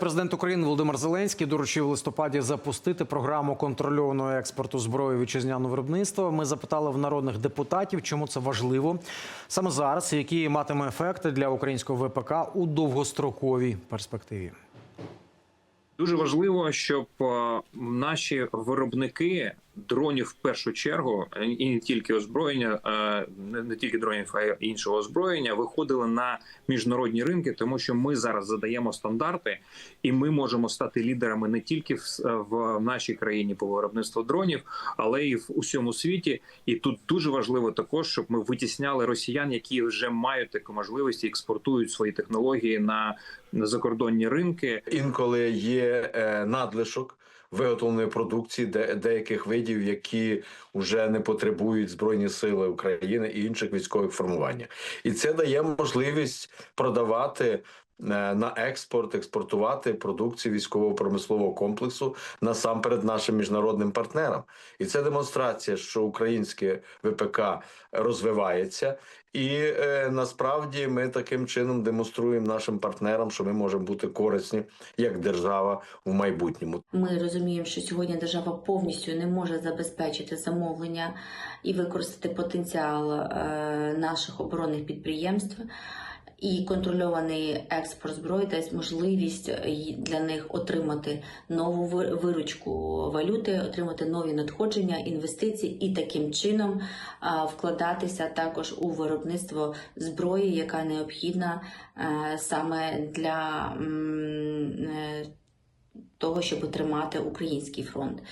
Президент України Володимир Зеленський доручив в листопаді запустити програму контрольованого експорту зброї вітчизняного виробництва. Ми запитали в народних депутатів, чому це важливо саме зараз, які матиме ефекти для українського ВПК у довгостроковій перспективі. Дуже важливо, щоб е, наші виробники дронів в першу чергу і не тільки озброєння, не- тільки дронів, а й іншого озброєння, виходили на міжнародні ринки, тому що ми зараз задаємо стандарти, і ми можемо стати лідерами не тільки в, нашій країні по виробництву дронів, але й в усьому світі. І тут дуже важливо також, щоб ми витісняли росіян, які вже мають таку можливість і експортують свої технології на, на закордонні ринки. Інколи є е, надлишок виготовленої продукції де, деяких видів, які вже не потребують збройні сили України і інших військових формувань. І це дає можливість продавати. Е, На експорт експортувати продукцію військово-промислового комплексу насамперед нашим міжнародним партнерам, і це демонстрація, що українське ВПК розвивається, і е, насправді ми таким чином демонструємо нашим партнерам, що ми можемо бути корисні як держава в майбутньому. Ми розуміємо, що сьогодні держава повністю не може забезпечити замовлення і використати потенціал е, наших оборонних підприємств. І контрольований експорт зброї дасть можливість для них отримати нову виручку валюти, отримати нові надходження, інвестиції і таким чином вкладатися також у виробництво зброї, яка необхідна е, саме для е, того, щоб тримати український фронт.